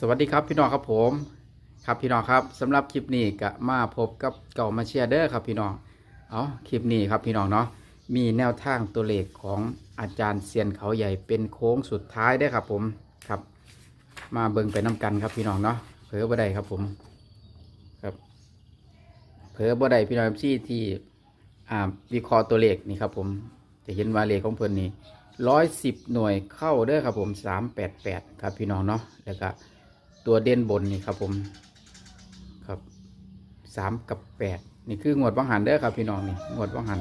สวัสดีครับพี่น้องครับผม ครับพี่น้องครับสำหรับคลิปนี้ก็มาพบกับเก่ามาเชียร์เด้อครับพี่น้องเอาคลิปนี้ครับพี่น้องเนาะมีแนวทางตัวเลขของอาจารย์เซียนเขาใหญ่เป็นโค้งสุดท้ายได้ครับผมครับ มาเบิ่งไปน้กันครับพี่น้องเนาะเผลอบ่ได้ครับผมครับเผลอบ่ได้พี่น้องที่ที่อ่าวิเคราะห์ตัวเลขนี่ครับผมจะเห็นว่าเลขของเพิ่นนี่ร้อยสิบหน่วยเข้าเด้อครับผมสามแปดแปดครับพี่น้องเนาะแล้วก็ ตัวเด่นบนนี่ครับผมครับสามกับแปดนี่คืองวดวังหันเด้อครับพี่น้องนี่งวดวังหัน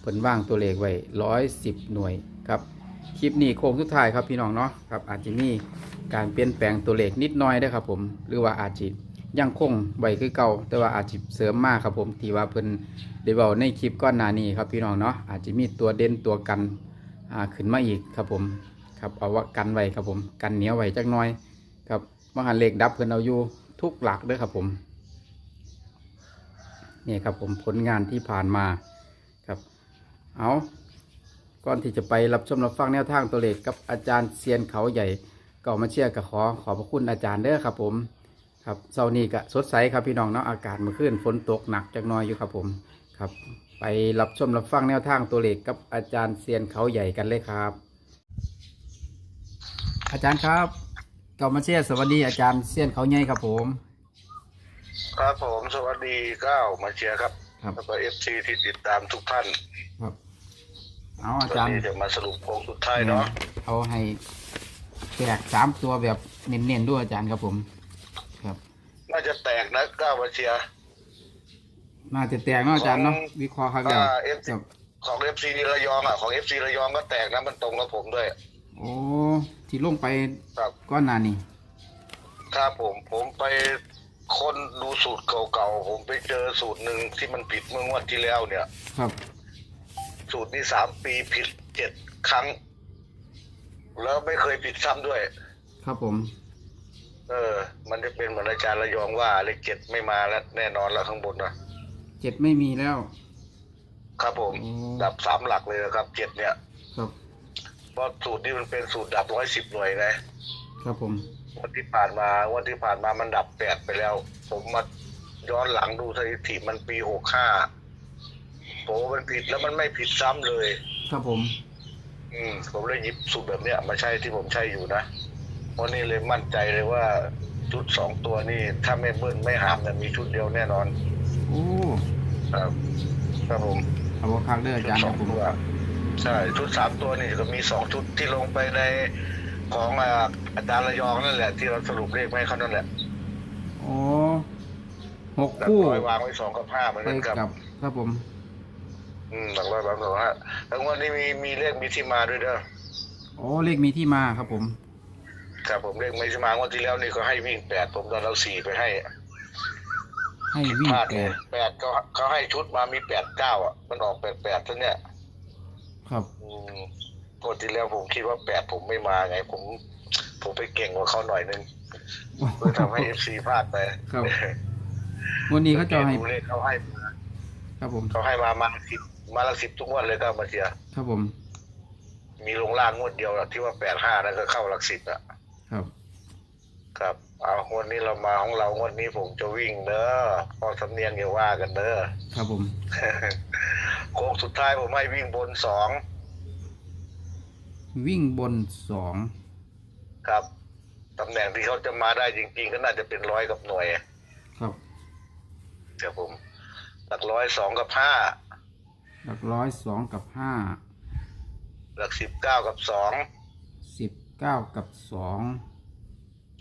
เพิ่นว่างตัวเลขไว้ร้อยสิบหน่วยครับคลิปนี้โค้งสุดท้ายครับพี่น้องเนาะครับอาจจะมีการเปลี่ยนแปลงตัวเลขนิดหน้อยเด้ครับผมหรือว่าอาจจะยังคงไว้คือเก่า แต่ว่าอาจจะเสริมมากครับผมที่ว่าเพิ่นได้เว้าในคลิปก้อนหน้านี้ครับพี่น้องเนาะอาจจะมีตัวเด่นตัวกันขึ้นมาอีกครับผมครับเอาว่ากันไว้ครับผมกันเหนียวไว้จักหน้อย มหันเลขดับเพิ่นเอาอยู่ทุกหลักเด้วยครับผมนี่ครับผมผลงานที่ผ่านมาครับ เอาก่อนที่จะไปรับชมรับฟังแนวทางตัวเลขกับอาจารย์เซียนเขาใหญ่ก็มาเชียร์กับขอขอบพระคุณอาจารย์เด้อครับผมครับเช้านี้ก็สดใสครับพี่น้องเนาะอากาศมื่อคืนฝนตกหนักจักน้อยอยู่ครับผมครับ ไปรับชมรับฟังแนวทางตัวเลขกับอาจารย์เซียนเขาใหญ่กันเลยครับ อาจารย์ครับ ก่ามาเชียร์สวัสดีอาจารย์เซียนเขาใหญ่ครับผม ครับผมสวัสดีก้าวมาเชียร์ครับครับ แล้วก็เอฟซีที่ติดตามทุกท่านครับเอาอาตอนจารย์นี้จะมาสรุปโค้งสุดท้ายเนาะเอาให้แตกสามตัวแบบเน้นๆด้วยอาจารย์ครับผม ครับน่าจะแตกนะก้าวมาเชียร์ น่าจะแตกเนาะอาจารย์เนาะวิเคราะห์ครับเดี๋ยวอ่า FC ครับของเอฟซีระยองอะของเอฟซีระยองก็แตกนะมันตรงกับผมด้วย โอ้ที่ลงไปครับ ก้อนหนานี่ครับผมผมไปคนดูสูตรเก่าๆผมไปเจอสูตรหนึ่งที่มันผิดเมื่องวดที่แล้วเนี่ย ครับ สูตรนี้สามปีผิดเจ็ดครั้ง แล้วไม่เคยผิดซ้ำด้วย ครับผม เออ มันจะเป็นเหมือนอาจารย์ระยองว่าเลขเจ็ดไม่มาแล้วแน่นอนแล้วข้างบนนะเจ็ดไม่มีแล้ว ครับผม อืม ดับสามหลักเลยนะครับเจ็ดเนี่ย ครับ เพราะสูตรนี้มันเป็นสูตรดับร้อยสิบหน่วยไงครับผมวันที่ผ่านมาวันที่ผ่านมามันดับแปดไปแล้ว ผมมาย้อนหลังดูสถิติมันปีหกห้าโอ้มันผิดแล้วมันไม่ผิดซ้ำเลย ครับผม อืมผมเลยหยิบสูตรแบบเนี้ยมาใช้ที่ผมใช้อยู่นะวันนี้เลยมั่นใจเลยว่าชุดสองตัวนี่ถ้าไม่เบิ้ลไม่หามเนี่ยมีชุดเดียวแน่นอนโอ้ครับครับผมเอาว่าคักเด้ออาชุดจารย์สคอรังบผมตัว ใช่ชุดสามตัวนี่ก็มีสองชุดที่ลงไปในของอ่าอาจารย์ระยองนั่นแหละ ที่เราสรุปเลขไว้ให้เขานั่นแหละโอ้หกหลักคู่ร้อยวางไว้สองกับห้าเหมือนไปกันครับกับครับผม อืมหลักร้อยวางสองกับห้าแล้ววันนี้มีมีเลขมีที่มาด้วยเด้อโอ้เลขมีที่มาครับผม ครับผมเลขมีที่มางวันที่แล้วนี่ก็ให้วิ่งแปดผมตอนเราสี่ไปให้ให้วิ่งพลาดแปเลยดแปดเขาเขาให้ชุดมามีแปดเก้าอะมันออกแปดแปดซะเนี่ย ครับ อืมงวันที่แล้วผมคิดว่าแปดผมไม่มาไง ผม ผมไปเก่งกว่าเขาหน่อยนึงเพื่อทำให้เอฟซีพลาดไปครับ วันนี้เขาจะให้ ดูเลขเขาให้มาครับผม เขาให้มามาสิบมาละสิบทุกงวันเลยครับมาเชียร์ครับผม มีลงล่างงวดเดียวอะที่ว่าแปดห้านั่นก็เข้าหลักสิบอะครับ ครับเอางวดนี้เรามาของเรางวดนี้ผมจะวิ่งเด้อพอสำเนียงอย่าว่ากันเด้อครับผม โค้งสุดท้ายผมให้วิ่งบนสองวิ่งบนสองครับตำแหน่งที่เขาจะมาได้จริง ๆ ก็น่าจะเป็นร้อยกับหน่วยครับเดี๋ยวผมหลักร้อยสองกับห้าหลักร้อยสองกับห้าหลักสิบเก้ากับสองสิบเก้ากับสอง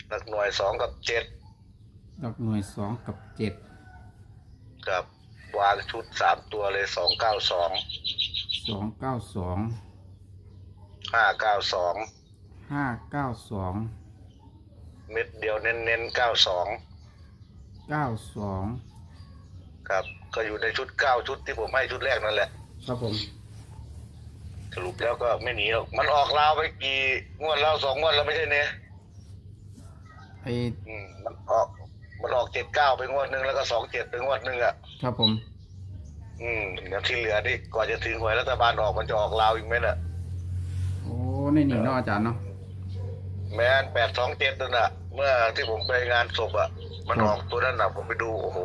หลักหน่วยสองกับเจ็ดหลักหน่วยสองกับเจ็ดครับ วางชุดสามตัวเลยสองเก้าสองสองเก้าสองห้าเก้าสองห้าเก้าสองเม็ดเดียวเน้นๆเก้าสองเก้าสองครับ ก็อยู่ในชุดเก้าชุดที่ผมให้ชุดแรกนั่นแหละ ครับผม สรุปแล้วก็ไม่หนีหรอกมันออกลาวไปกี่งวดแล้วสองงวดแล้วไม่ใช่เนี่ยไออืมมันออก มันออกเจ็ดเก้าไปงวดหนึ่งแล้วก็สองเจ็ดไปงวดหนึ่งอะ ครับผม อืมเดี๋ยวที่เหลือนี่กว่าจะถึงหวยรัฐบาลออกมันจะออกลาวอีกไหมน่ะ โอ้ในนี่เนาะอาจารย์เนาะ แมนแปดสองเจ็ดนั่นน่ะ เมื่อที่ผมไปงานศพอะ มันออกตัวนั้นน่ะผมไปดูโอ้โห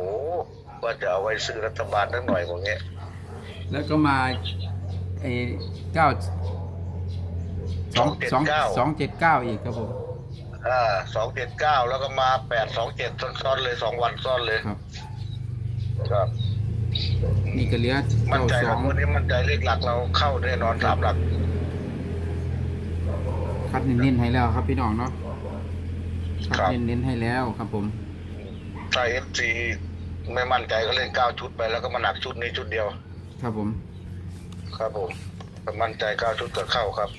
ว่าจะเอาไว้ซื้อรัฐบาลทั้งหน่อยอย่างเงี้ยแล้วก็มาไอ้เก้าสองสองสองเจ็ดเก้าอีกครับผมอ่า สองเจ็ดเก้าแล้วก็มาแปดสองเจ็ดซ้อนๆเลยสองวันซ้อนเลยครับ ครับ นี่ก็เหลือมั่นเก้าใจสคอรับงวันนี้มั่นใจเลขหลักเราเข้าแน่นอนสามหลักคัดเน้นๆให้แล้วครับพี่น้องเนาะคัดครับเน้นๆให้แล้วครับผม ถ้าเอฟซีไม่มั่นใจก็เล่นเก้าชุดไปแล้วก็มาหนักชุดนี้ชุดเดียว ครับผม ครับผมถ้ามั่นใจเก้าชุดก็เข้าครับ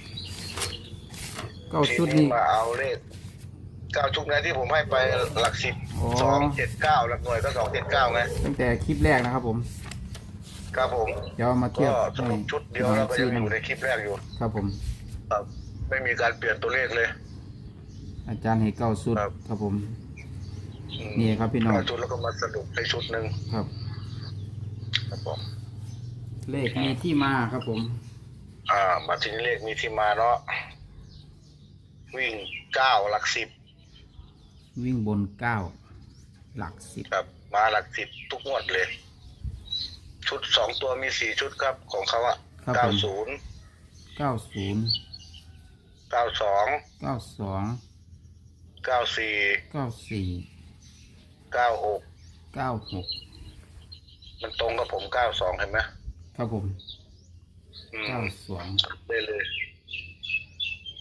เก้าทีชุดนี้นี้มาเอาเลข เก้าชุดนี้ที่ผมให้ไปหลักสิบอ๋อ สองเจ็ดเก้าหลักหน่วยก็สองเจ็ดเก้าไงตั้งแต่คลิปแรกนะครับผมครับผมเดี๋ยวเอามาเทียก็บสรุปชุดเดียวแล้วก็ยังอยู่ในคลิปแรกอยู่ครับผม ครับไม่มีการเปลี่ยนตัวเลขเลย อาจารย์ให้เก้าชุดครับ ครับผม อืมนี่ครับพี่น้อง เก้าชุดแล้วก็มาสรุปในชุดหนึ่งครับ ครับผมเลขมีที่มาครับผม อ่ามาทีนี้เลขมีที่มาเนาะวิ่งเก้าหลักสิบ วิ่งบนเก้าหลักสิบครับ มาหลักสิบทุกงวดเลย ชุดสองตัวมีสี่ชุดครับของเขาอะครับเก้าผมศูนย์เก้าศูนย์เก้าสองเก้าสองเก้าสี่เก้าสี่เก้าหกเก้าหกมันตรงกับผมเก้าสองเห็นไหมครับผมอืมเก้าสองอัดได้เลย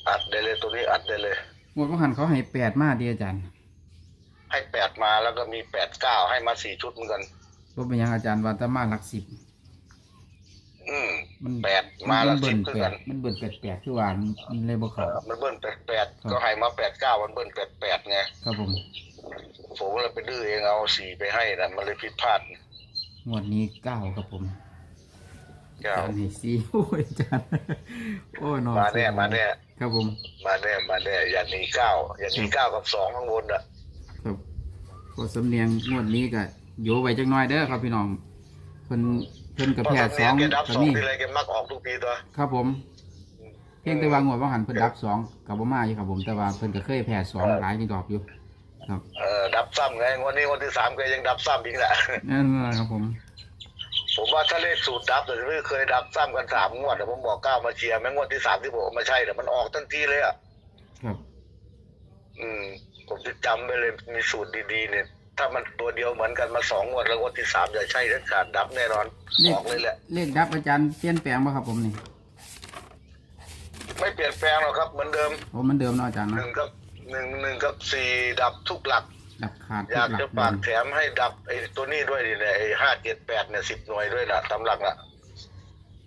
อัดได้เลยตัวนี้อัดได้เลย งวดว่าหันเขาให้แปดมาดีอาจารย์ให้แปด มาแล้วก็มีแปดเก้าให้มาสี่ชุดเหมือนกันว่าเป็นหยังอาจารย์ว่าแตมาหลักสิบอืมมันแปดมาหลักเบิ่สินบคือแปกัดนมันเบิ่นแปดแปดคือว่ามันเลยบ่เอเข้าอมันเบิ้ลแปดแปดครับก็ให้มาแปดเก้ามันเบิ้ลแปดแปดไงครับผมผมก็เลยไปดื้อเองเอาสี่ไปให้นะมันเลยผิดพลาดงวดนี้เก้าครับผมอาเก้าจารย์ให้สี่โอ้ยอาจารย์โอ้ยนอนมาแน่มาแน่ ครับผม มาแน่มาแน่อย่าหนีเก้าอย่าหนีเก้ากับสองข้างบนอะครับ พอสำเนียงงวดนี้ก็โยไว้จักหน่อยเด้อครับพี่น้องเพิ่นเพิ่นกับแพทย์สองแกดับก็สองมีทีไรแกมักออกทุกทีตัวครับผม เพียงแต่ว่างวดว่าหันเพิ่นดับสองกับบ่มาอยู่ครับผมแต่ว่าเพิ่นก็เคยแพ้สองหลายที่ดอกอยู่ครับเออดับซ้ำไงวันนี้วันที่สามแกยังดับซ้ำอีกแหละนั่นแหละครับผม ผมว่าถ้าเลขสูตรดับแต่ไม่เคยดับซ้ำกันสามงวดแต่ผมบอกเก้ามาเชียร์แม้งวดที่สามที่ผมเอามาใช่แต่มันออกทันทีเลยอะครับ อืม ผมจะจำไปเลยมีสูตรดีๆเนี่ย ถ้ามันตัวเดียวเหมือนกันมาสองงวดแล้วงวดที่สามจะใช่ทั้งขาดดับแน่นอนเลอขอกเลยแหละ เลขดับอาจารย์เปลี่ยนแปลงบ่ครับผมนี่ไม่เปลี่ยนแปลงหรอกครับเหมือนเดิมโอ้มันเดิมเนาะอาจารย์หเนาะนึ่งกับหนึ่งหนึ่งกับสี่ดับทุกหลัก ดับขาดอยากทุจะหฝากเดิมแถมให้ดับไอ้ตัวนี้ด้วยดิเนี่ยไอ้ห้าเจ็ดแปดเนี่ยสิบหน่วยด้วยนะตำหลักน่ะ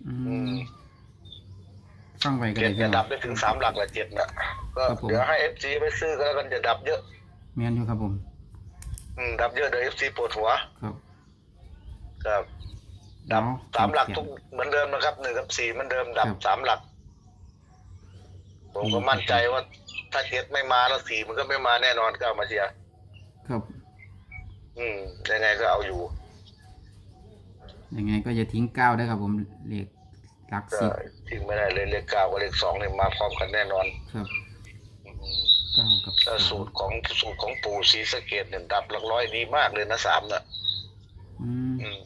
อือืมม ฟังไว้ก็เจ็ได้ดพี่จะน้ดัอบง ได้ถึงสามหลักละเจ็ดน่ะ ก็ครับผม เดี๋ยวให้เอฟซีไปซื้อก็แล้วกันจะดับเยอะแม่นอยู่ครับผม อืมดับเยอะเดี๋ยวเอฟซีปวดหัวครับครับดับเนาะสามหลักเขียนทุกเหมือนเดิมนะครับหนึ่งกับสี่เหมือนเดิมดับครับสามหลัก ผมก็อืมมั่นใจว่าถ้าเจ็ดไม่มาแล้วสี่มันก็ไม่มาแน่นอนก็เอามาเชียร์ครับ อืมยังไงก็เอาอยู่ ยังไงก็อย่าทิ้งก้าวได้อครับผมเลขหลักก็สิบ ทิ้งไม่ได้เลยเลขเก้ากับเลขสองเนี่ยมาพร้อมกันแน่นอนครับอืมเก้ากับแล้วสสูองตรของสูตรของปู่ศรีสะเกดเนี่ยดับหลักร้อยดีมากเลยนะสามน่ะอืมอืม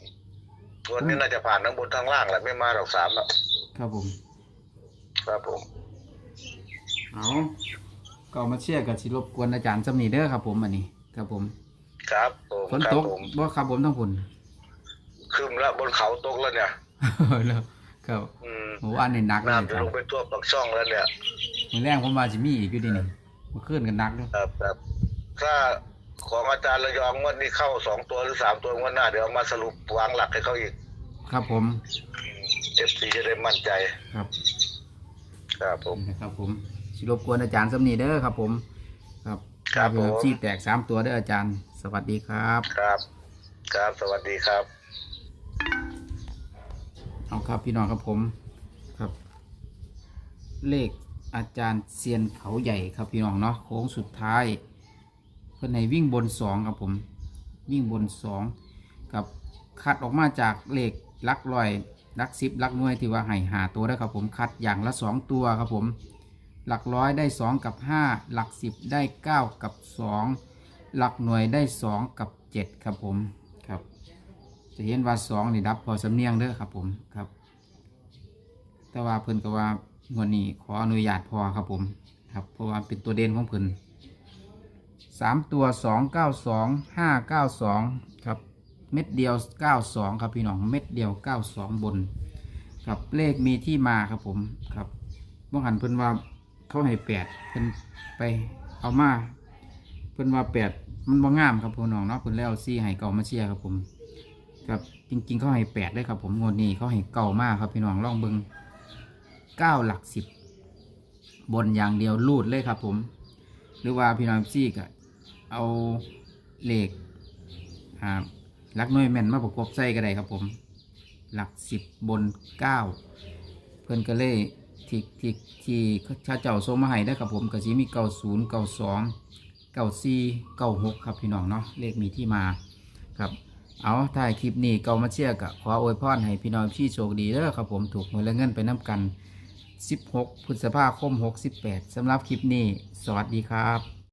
วันนี้น่าจะผ่านทั้งบนทั้งล่างแหละไม่มาหรอกสามอะครับผม ครับผม เอาก็มาเชียร์กับสิรบกวนอาจารย์สำนีเด้อครับผมอันนี้ ครับผมครับผมฝนครับตกผมบ่ครับผมทั้งฝนคืมแล้วบนเขาตกแล้วเนี่ยแล้วครับอืม โหอันนี้หนักเลยอาน้ำจะจารลย์งไปทั่วปากช่องแล้วเนี่ย มื้อแรงผมมาสิมีอีกอยู่ดีนี่มาขึ้นกันหนักเด้วยครับครับถ้าของอาจารย์ระยองงวันนี้เข้าสองตัวหรือสามตัวงวันหน้าเดี๋ยวเอามาสรุปวางหลักให้เขาอีกครับผมเอฟซีจะได้มั่นใจครับครับผมนี่นะครับผมสิรบกวนอาจารย์สำนีเด้อครับ ผม ครับครับผม ซี่แตกสามตัวเด้ออาจารย์ สวัสดีครับ ครับครับสวัสดีครับ เอาครับพี่น้องครับผมครับ เลขอาจารย์เซียนเขาใหญ่ครับพี่น้องเนาะโค้งสุดท้าย เพื่อนให้วิ่งบนสองครับผมวิ่งบนสองกับคัดออกมาจากเลขลักลอยลักสิบลักหน่วยที่ว่าให้หาตัวได้ครับผมคัดอย่างละสองตัวครับผม หลักร้อยได้สองกับห้าหลักสิบได้เก้ากับสองหลักหน่วยได้สองกับเจ็ดครับผมครับ จะเห็นว่าสองนี่ดับพอสำเนียงเด้อครับผมครับ แต่ว่าเพิ่นก็ว่า วดนี้ขออนุญาตพอครับผมครับเพราะว่าเป็นตัวเด่นของเพิ่นสามตัวสองเก้าสองห้าเก้าสองครับเม็ดเดียวเก้าสองครับพี่น้องเม็ดเดียวเก้าสองบนครับเลขมีที่มาครับผมครับเมื่อหันเพิ่นว่าเขาให้แปดเพิ่นไปเอามาเพิ่นว่าแปดมันบ่งามครับพี่น้องเนาะเพิ่นแล้วซี่ให้เก่ามาเชียร์ครับผมครับจริงๆเขาให้แปดเลยครับผมงวดนี้เขาให้เก่ามากครับพี่น้องลองเบิง เก้าหลักสิบบนอย่างเดียวรูดเลยครับผม หรือว่าพี่น้องซี่ก็เอาเหลขอ่าหลักหน้อยแม่นมาประกบใส่ก็ได้ครับผม หลักสิบบนเก้าเพื่อนก็เลยที่ที่ที่ชาเจ้าโซมาให้ได้ครับผมก็สิมีเก้าศูนย์เก้าสองเก้าสี่เก้าหกครับพี่น้องเนาะเลขมีที่มาครับ เอาถ่ายคลิปนี้เกามาเชียร์กะขออวยพรให้พี่น้องพี่โชคดีเด้อครับผมถูกหวยและเงินไปน้ำกัน 16พฤษภาคม 68สำหรับคลิปนี้ สวัสดีครับ